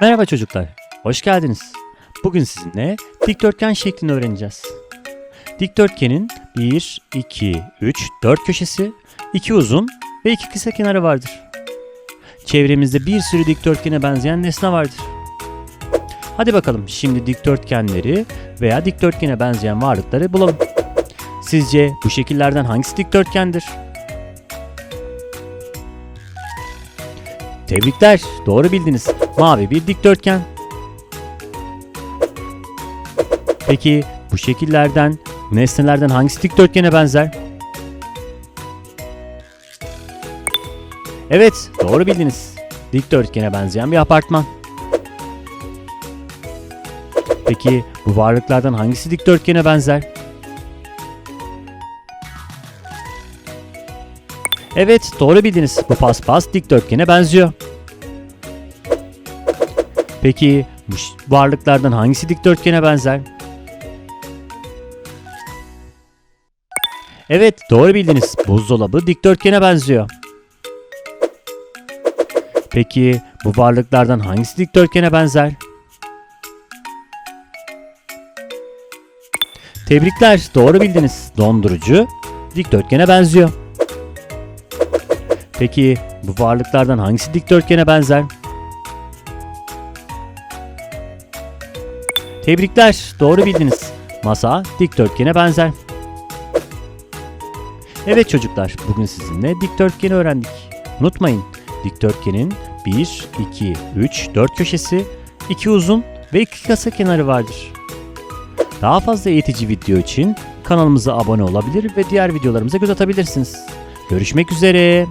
Merhaba çocuklar, hoş geldiniz. Bugün sizinle dikdörtgen şeklini öğreneceğiz. Dikdörtgenin 1, 2, 3, 4 köşesi, 2 uzun ve 2 kısa kenarı vardır. Çevremizde bir sürü dikdörtgene benzeyen nesne vardır. Hadi bakalım şimdi dikdörtgenleri veya dikdörtgene benzeyen varlıkları bulalım. Sizce bu şekillerden hangisi dikdörtgendir? Tebrikler, doğru bildiniz. Mavi bir dikdörtgen. Peki bu şekillerden, nesnelerden hangisi dikdörtgene benzer? Evet, doğru bildiniz. Dikdörtgene benzeyen bir apartman. Peki bu varlıklardan hangisi dikdörtgene benzer? Evet, doğru bildiniz. Bu paspas dikdörtgene benziyor. Peki bu varlıklardan hangisi dikdörtgene benzer? Evet, doğru bildiniz. Buzdolabı dikdörtgene benziyor. Peki bu varlıklardan hangisi dikdörtgene benzer? Tebrikler, doğru bildiniz. Dondurucu dikdörtgene benziyor. Peki bu varlıklardan hangisi dikdörtgene benzer? Tebrikler, doğru bildiniz. Masa dikdörtgene benzer. Evet çocuklar, bugün sizinle dikdörtgeni öğrendik. Unutmayın, dikdörtgenin 1, 2, 3, 4 köşesi, 2 uzun ve 2 kısa kenarı vardır. Daha fazla eğitici video için kanalımıza abone olabilir ve diğer videolarımıza göz atabilirsiniz. Görüşmek üzere.